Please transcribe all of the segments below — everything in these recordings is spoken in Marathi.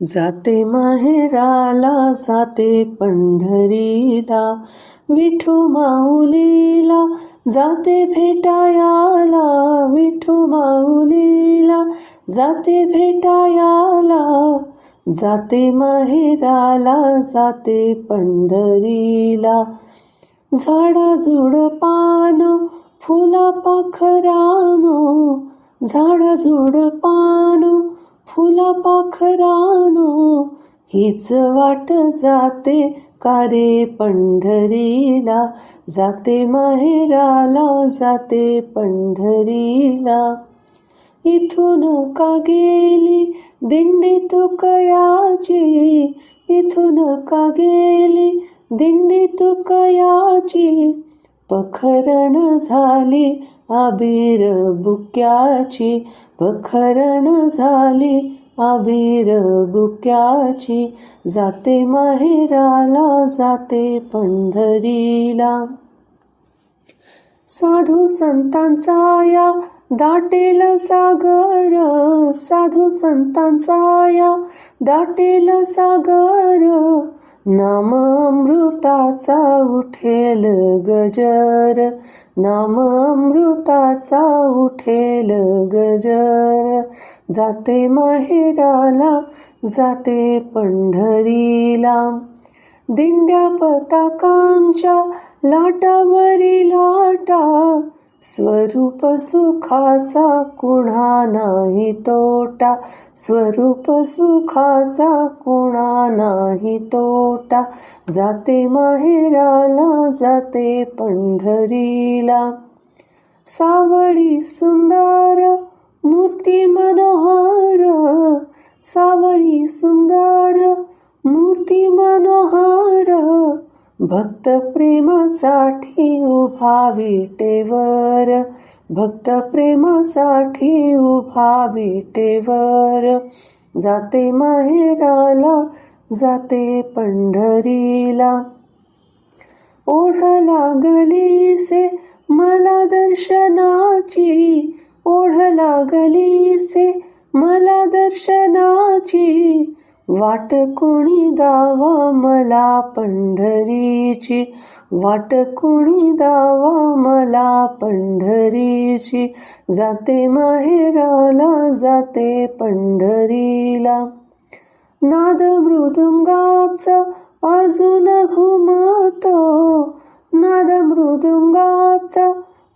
जाते माहेराला जाते पंढरीला विठू माऊलीला जाते भेटायाला विठू माऊलीला जाते भेटायाला जाते माहेराला जाते पंढरीला. झाडा झुडपान फुला पाखरानो झाडा झुडपान फुला पाखरानो हीच वाट जाते कारे पंढरीला? जाते माहेराला जाते पंढरीला. इथून का गेली दिंडी तुकयाची? इथून का गेली दिंडी तुकयाची? पखरण झाली आबीर बुक्याची. पखरण झाली आबीर बुक्याची. जाते माहेराला जाते पंढरीला. साधू संतांचा या दाटेल सागर साधू संतांचा या दाटेल सागर नाम अमृताचा उठेल गजर. नाम अमृताचा उठेल गजर. जाते माहेराला जाते पंढरीला. दिंड्या पताकांच्या लाटावरी लाटा स्वरूप सुखाचा कुणा नाही तोटा. स्वरूप सुखाचा कुणा नाही तोटा. जाते माहेराला जाते पंढरीला. सावळी सुंदर मूर्ती मनोहर. सावळी सुंदर मूर्ती मनोहर. भक्त प्रेमासाठी उभा विटेवर भक्त प्रेमासाठी उभा विटेवर जाते माहेराला जाते पंढरीला. ओढ लागली से मला दर्शनाची ओढ लागली से मला दर्शनाची. वाट कोणी दावा मला पंढरीची? वाट कोणी दावा मला पंढरीची? जाते माहेराला जाते पंढरीला. नाद मृदुंगाचा अजून घुमतो. नाद मृदुंगाचा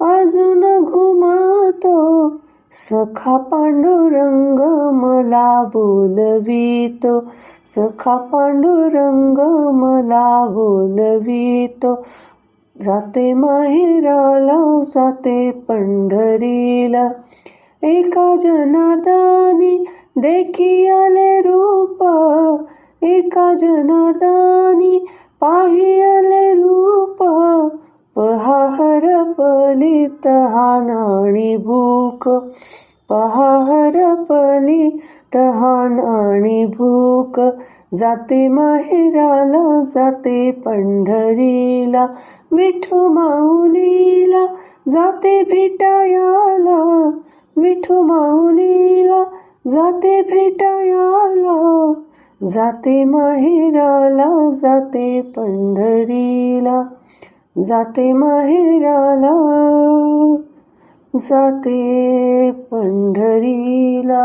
अजून घुमतो. सखा पांडुरंग मला बोलवितो. सखा पांडुरंग मला बोलवितो. जाते माहेराला जाते पंढरीला. एका जनार्दनी देखी आले रूप. एका जनार्दानी पाही आले रूप. पहा हरपली तहान आणि भूक. पहा हरपली तहान आणि भूक. जाते माहेराला जाते पंढरीला. विठू माऊलीला जाते भेटायाला. विठू माऊलीला जाते भेटायाला. जाते माहेराला जाते पंढरीला. जाते माहेराला जाते पंढरीला.